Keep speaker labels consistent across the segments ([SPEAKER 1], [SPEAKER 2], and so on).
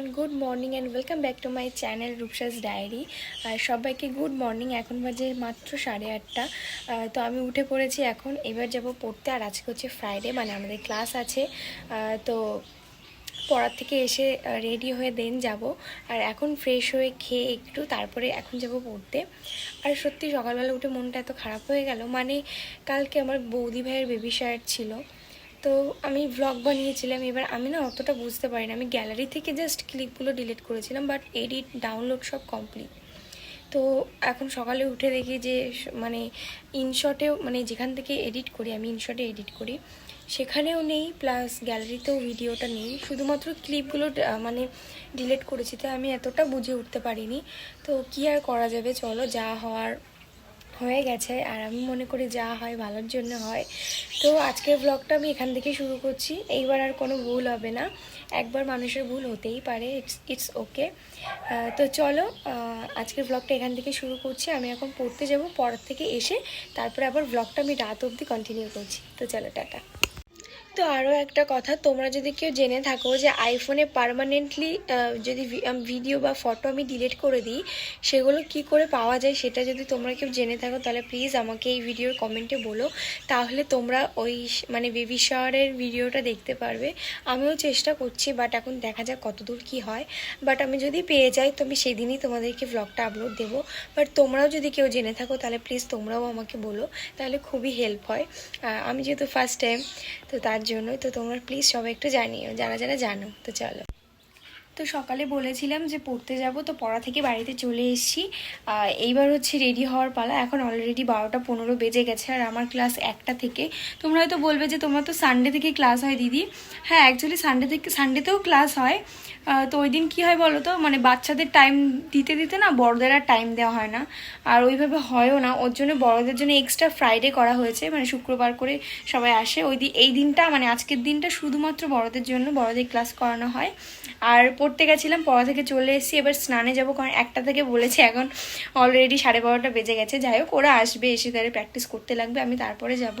[SPEAKER 1] Everyone good morning and welcome back to my channel Rupsa's diary সবাইকে good morning এখন বাজে মাত্র সাড়ে আটটা। তো আমি উঠে পড়েছি এখন, এবার যাব পড়তে, আর আজকে হচ্ছে ফ্রাইডে মানে আমাদের ক্লাস আছে। তো পড়ার থেকে এসে রেডি হয়ে দেন যাব। আর এখন ফ্রেশ হয়ে খেয়ে একটু তারপরে এখন যাব পড়তে। আর সত্যি সকালবেলা উঠে মনটা এত খারাপ হয়ে গেল মানে কালকে আমার বৌদি ভাইয়ের বেবি শায়ার ছিল। তো আমি ভ্লগ বানিয়েছিলাম, এবার আমি না অতটা বুঝতে পারি না আমি গ্যালারি থেকে জাস্ট ক্লিপগুলো ডিলিট করেছিলাম বাট এডিট ডাউনলোড সব কমপ্লিট তো এখন সকালে উঠে দেখি যে মানে ইনশটেও মানে যেখান থেকে এডিট করি, আমি ইনশটে এডিট করি, সেখানেও নেই প্লাস গ্যালারিতেও ভিডিওটা নেই। শুধুমাত্র ক্লিপগুলো মানে ডিলিট করেছি তো আমি এতটা বুঝে উঠতে পারিনি। তো কী আর করা যাবে? চলো, যা হওয়ার হয়ে গেছে আর আমি মনে করি যা হয় ভালোর জন্য হয়। তো আজকের ব্লগটা আমি এখান থেকে শুরু করছি। এইবার আর কোনো ভুল হবে না। একবার মানুষের ভুল হতেই পারে। ইটস ইটস ওকে তো চলো আজকের ব্লগটা এখান থেকে শুরু করছি। আমি এখন পড়তে যাব, পড়ার থেকে এসে তারপরে আবার ব্লগটা আমি রাত অবধি কন্টিনিউ করছি। তো চলো, টাটা। তো আরও একটা কথা, তোমরা যদি কেউ জেনে থাকো যে আইফোনে পারমানেন্টলি যদি ভিডিও বা ফটো আমি ডিলিট করে দিই, সেগুলো কি করে পাওয়া যায় সেটা যদি তোমরা কেউ জেনে থাকো, তাহলে প্লিজ আমাকে এই ভিডিওর কমেন্টে বলো। তাহলে তোমরা ওই মানে বেবি শাওয়ারের ভিডিওটা দেখতে পারবে। আমিও চেষ্টা করছি বাট এখন দেখা যাক কতদূর কি হয়। বাট আমি যদি পেয়ে যাই, তো আমি সেদিনই তোমাদেরকে ব্লগটা আপলোড দেবো। বাট তোমরাও যদি কেউ জেনে থাকো, তাহলে প্লিজ তোমরাও আমাকে বলো। তাহলে খুবই হেল্প হয়। আমি যেহেতু ফার্স্ট টাইম তো তার জন্যই তো তোমরা প্লিজ সবাই একটু জানিও, যারা যারা জানো, তো চলো। তো সকালে বলেছিলাম যে পড়তে যাব, তো পড়া থেকে বাড়িতে চলে এসেছি। এইবার হচ্ছে রেডি হওয়ার পালা, এখন অলরেডি বারোটা পনেরো বেজে গেছে, আর আমার ক্লাস একটা থেকে। তোমরা হয়তো বলবে যে তোমার তো সানডে থেকে ক্লাস হয় দিদি। হ্যাঁ অ্যাকচুয়ালি সানডে থেকে সানডেতেও ক্লাস হয়। তো ওই দিন কী হয় বলো তো? মানে বাচ্চাদের টাইম দিতে দিতে না বড়দের আর টাইম দেওয়া হয় না। আর ওইভাবে হয়ও না। ওর জন্য বড়দের জন্য এক্সট্রা ফ্রাইডে করা হয়েছে। মানে শুক্রবার করে সবাই আসে। ওই দিন এই দিনটা মানে আজকের দিনটা শুধুমাত্র বড়দের জন্য বড়দের ক্লাস করানো হয়। আর পড়তে গেছিলাম, পড়া থেকে চলে এসেছি। এবার স্নানে যাব কারণ একটা থেকে বলেছে এখন অলরেডি সাড়ে বারোটা বেজে গেছে। যাই হোক, ওরা আসবে, এসে তারা প্র্যাকটিস করতে লাগবে। আমি তারপরে যাব।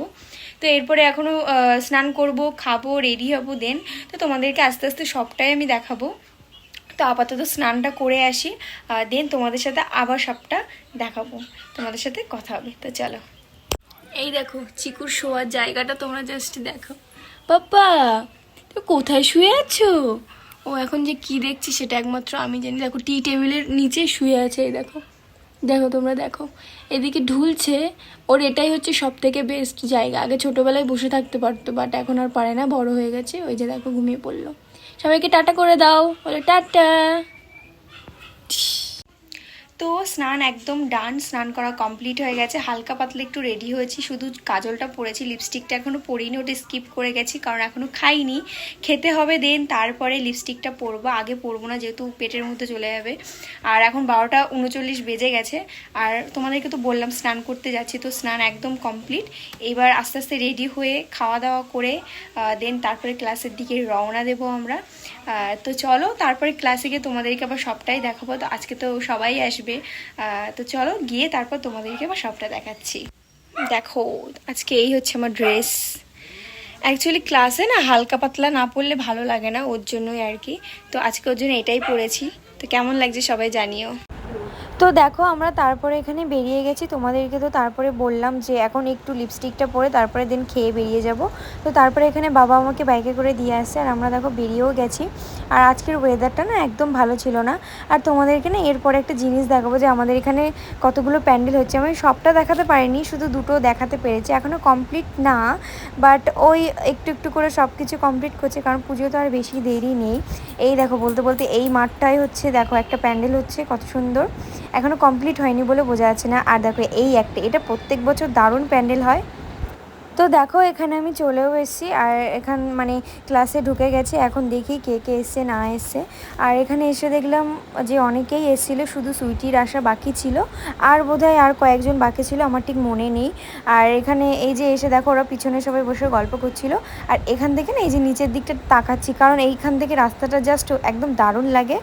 [SPEAKER 1] তো এরপরে এখনও স্নান করব, খাব রেডি হব দেন। তো তোমাদেরকে আস্তে আস্তে সবটাই আমি দেখাবো। তো আপাতত স্নানটা করে আসি দেন তোমাদের সাথে আবার সবটা দেখাবো। তোমাদের সাথে কথা হবে, তো চলো। এই দেখো, চিকুর শোয়ার জায়গাটা তোমরা জাস্ট দেখো। পাপ্পা, তো কোথায় শুয়ে আছো? ও এখন যে কি দেখছি সেটা একমাত্র আমি জানি। দেখো টি টেবিলের নিচে শুয়ে আছে, এই দেখো। দেখো, তোমরা দেখো। এদিকে ঢুলছে, ওর এটাই হচ্ছে সব থেকে বেস্ট জায়গা। আগে ছোটোবেলায় বসে থাকতে পারতো বাট এখন আর পারে না, বড় হয়ে গেছে। ওই যে দেখো, ঘুমিয়ে পড়ল। সবাইকে টাটা করে দাও। বলে, টাটা। তো স্নান একদম ডান, স্নান করা কমপ্লিট হয়ে গেছে। হালকা পাতলা একটু রেডি হয়েছি, শুধু কাজলটা পরেছি লিপস্টিকটা এখনও পরিনি, ওটা স্কিপ করে গেছি, কারণ এখনও খাইনি। খেতে হবে দেন, তারপরে লিপস্টিকটা পরবো, আগে পরবো না, যেহেতু পেটের মধ্যে চলে যাবে। আর এখন বারোটা উনচল্লিশ বেজে গেছে। আর তোমাদেরকে তো বললাম, স্নান করতে যাচ্ছি, তো স্নান একদম কমপ্লিট এবার আস্তে আস্তে রেডি হয়ে খাওয়া দাওয়া করে দেন তারপরে ক্লাসের দিকে রওনা দেবো আমরা। তো চলো, তারপরে ক্লাসে গিয়ে তোমাদেরকে আবার সবটাই দেখাবো। তো আজকে তো সবাই আসবে। আহ, তো চলো গিয়ে তারপর তোমাদেরকে আবার সবটা দেখাচ্ছি। দেখো আজকে এই হচ্ছে আমার ড্রেস অ্যাকচুয়ালি ক্লাসে না হালকা পাতলা না পড়লে ভালো লাগে না ওর জন্যই আর কি। তো আজকে ওর জন্য এটাই পড়েছি তো কেমন লাগছে সবাই জানিও। তো দেখো, আমরা তারপরে এখানে বেরিয়ে গেছি। তোমাদেরকে তো তারপরে বললাম যে, এখন একটু লিপস্টিকটা পরে তারপরে দিন খেয়ে বেরিয়ে যাব। তো তারপরে এখানে বাবা আমাকে বাইকে করে দিয়ে আসছে আর আমরা দেখো বেরিয়েও গেছি। আর আজকের ওয়েদারটা না একদম ভালো ছিল না। আর তোমাদেরকে না এরপরে একটা জিনিস দেখাবো যে, আমাদের এখানে কতগুলো প্যান্ডেল হচ্ছে। আমি সবটা দেখাতে পারিনি, শুধু দুটো দেখাতে পেরেছি। এখনও কমপ্লিট না বাট ওই একটু একটু করে সব কিছু কমপ্লিট করছে, কারণ পুজো তো আর বেশি দেরি নেই। এই দেখো, বলতে বলতে এই মাঠটাই হচ্ছে, দেখো একটা প্যান্ডেল হচ্ছে, কত সুন্দর। এখনও কমপ্লিট হয়নি বলে বোঝা যাচ্ছে না। আর দেখো এই একটা, এটা প্রত্যেক বছর দারুণ প্যান্ডেল হয়। তো দেখো এখানে আমি চলেও এসেছি, আর এখান মানে ক্লাসে ঢুকে গেছি। এখন দেখি কে কে এসছে, না এসছে। আর এখানে এসে দেখলাম যে অনেকেই এসেছিল, শুধু সুইটির আসা বাকি ছিল। আর বোধহয় আর কয়েকজন বাকি ছিল, আমার ঠিক মনে নেই। আর এখানে এই যে এসে দেখো, ওরা পিছনে সবাই বসে গল্প করছিল। আর এখান থেকে না এই যে নিচের দিকটা তাকাচ্ছি, কারণ এইখান থেকে রাস্তাটা জাস্ট একদম দারুণ লাগে।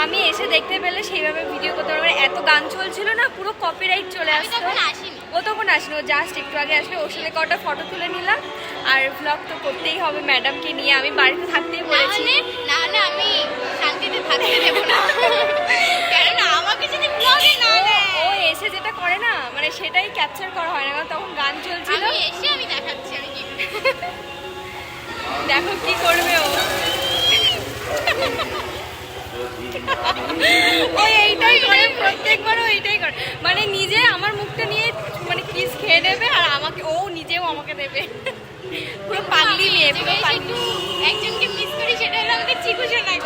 [SPEAKER 1] আমি এসে দেখতে পেলে সেইভাবে ভিডিও করতে পারব এত গান চলছিল না পুরো কপিরাইট চলে আসতো। ও তখন আসলো জাস্ট একটু আগে আসলে। ওর সাথে কটা ফটো তুলে নিলাম। আর ব্লগ তো করতেই হবে ম্যাডামকে নিয়ে। আমি বাড়িতে থাকতেই বলেছি।
[SPEAKER 2] না হলে আমি শান্তিতে থাকতে দেবো না। কেননা আমাকে যদি ব্লগে না
[SPEAKER 1] ও- এসে যেটা করে না মানে সেটাই ক্যাপচার করা হয় না কারণ তখন গান চলছিল।
[SPEAKER 2] আমি এসে আমি দেখাচ্ছি আমি
[SPEAKER 1] দেখো কি করবে ও। ও এইটাই করে প্রত্যেকবার ও এইটাই করে। মানে নিজে আমার মুখটা নিয়ে মানে কিস খেয়ে নেবে আর আমাকে ও নিজেও আমাকে দেবে। পুরো পাগলি মেয়ে
[SPEAKER 2] যে
[SPEAKER 1] পুরো পাগলি।
[SPEAKER 2] একজনকে মিস করি সেটা হলো আমাদের চিকু আমি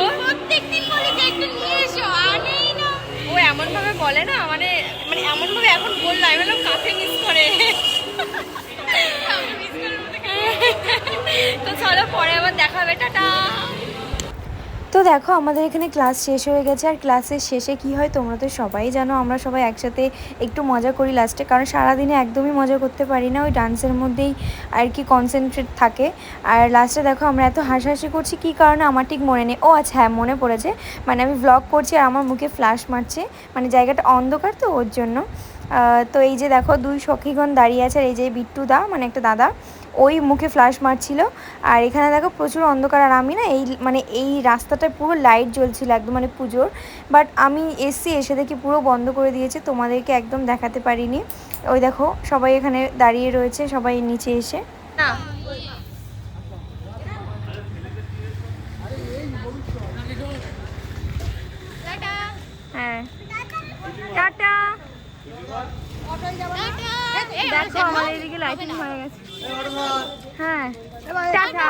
[SPEAKER 1] ও-
[SPEAKER 2] প্রত্যেকদিন বলি যে একটু নিয়ে এসো আনেই না।
[SPEAKER 1] ও এমন ভাবে বলে না মানে মানে এমন ভাবে এখন বলল আমি বললাম কাকে মিস করে? তো চলো পরে আবার দেখা হবে টাটা। তো দেখো, আমাদের এখানে ক্লাস শেষ হয়ে গেছে। আর ক্লাসের শেষে কি হয় তোমরা তো সবাই জানো, আমরা সবাই একসাথে একটু মজা করি লাস্টে কারণ সারাদিনে একদমই মজা করতে পারি না, ওই ডান্সের মধ্যেই আর কি কনসেন্ট্রেট থাকে। আর লাস্টে দেখো, আমরা এত হাসাহাসি করছি, কী কারণে আমার ঠিক মনে নেই। ও আচ্ছা হ্যাঁ মনে পড়েছে। মানে আমি ভ্লগ করছি আর আমার মুখে ফ্ল্যাশ মারছে। মানে জায়গাটা অন্ধকার তো, ওর জন্য। তো এই যে দেখো, দুই সখীগণ দাঁড়িয়ে আছে, আর এই যে বিট্টু দা মানে একটা দাদা। ওই মুখে ফ্ল্যাশ মারছিল। আর এখানে দেখো প্রচুর অন্ধকার আর আমি না এই মানে এই রাস্তাটায় পুরো লাইট জ্বলছিল একদম মানে পুজোর। বাট আমি এসছি এসে দেখি পুরো বন্ধ করে দিয়েছে তোমাদেরকে একদম দেখাতে পারিনি। ওই দেখো সবাই এখানে দাঁড়িয়ে রয়েছে সবাই নিচে এসে। না। হ্যাঁ। টাটা। দেখো আমাদের এদিকে লাইটিং হয়ে গেছে। হ্যাঁ টাটা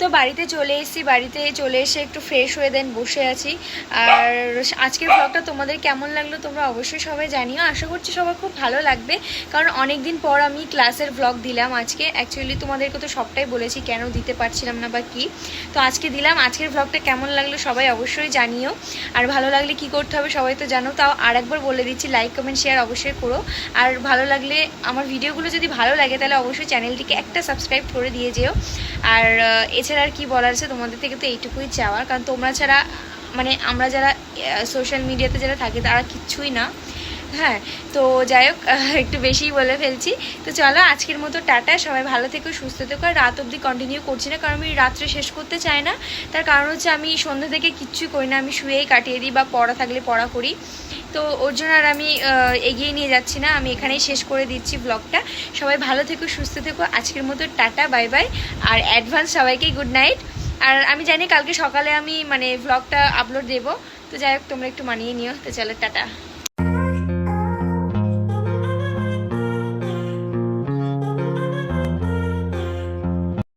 [SPEAKER 1] তো বাড়িতে চলে এসেছি, বাড়িতে চলে এসে একটু ফ্রেশ হয়ে দেন বসে আছি। আর আজকের ব্লগটা তোমাদের কেমন লাগল তোমরা অবশ্যই সবাই জানিও। আশা করছি সবার খুব ভালো লাগবে। কারণ অনেক দিন পর আমি ক্লাসের ব্লগ দিলাম আজকে। অ্যাকচুয়ালি তোমাদেরকে তো সবটাই বলেছি কেন দিতে পারছিলাম না বা কি। তো আজকে দিলাম। আজকের ব্লগটা কেমন লাগল সবাই অবশ্যই জানিও। আর ভালো লাগলে কি করতে হবে সবাই তো জানো। তাও আরেকবার বলে দিচ্ছি লাইক কমেন্ট শেয়ার অবশ্যই করো। আর ভালো লাগলে আমার ভিডিওগুলো যদি ভালো লাগে তাহলে অবশ্যই চ্যানেলটিকে একটা সাবস্ক্রাইব করে দিয়ে যেও। আর এছাড়া আর কি বলার আছে? তোমাদের থেকে তো এইটুকুই চাওয়ার। কারণ তোমরা ছাড়া মানে আমরা যারা সোশ্যাল মিডিয়াতে যারা থাকি, তারা কিচ্ছুই না। হ্যাঁ তো যাই হোক একটু বেশিই বলে ফেলছি। তো চলো, আজকের মতো টাটা। সবাই ভালো থেকো, সুস্থ থেকো। আর রাত অবধি কন্টিনিউ করছি না, কারণ আমি রাত্রে শেষ করতে চাই না। তার কারণ হচ্ছে আমি সন্ধ্যা থেকে কিচ্ছুই করি না। আমি শুয়েই কাটিয়ে দিই বা পড়া থাকলে পড়া করি। তো ওর জন্য আর আমি এগিয়ে নিয়ে যাচ্ছি না। আমি এখানেই শেষ করে দিচ্ছি ব্লগটা সবাই ভালো থেকো, সুস্থ থেকো। আজকের মতো টাটা, বাই বাই। আর অ্যাডভান্স সবাইকে গুড নাইট আর আমি জানি কালকে সকালে আমি মানে ব্লগটা আপলোড দেবো। তো যাই হোক, তোমরা একটু মানিয়ে নিও। তো চলো, টাটা।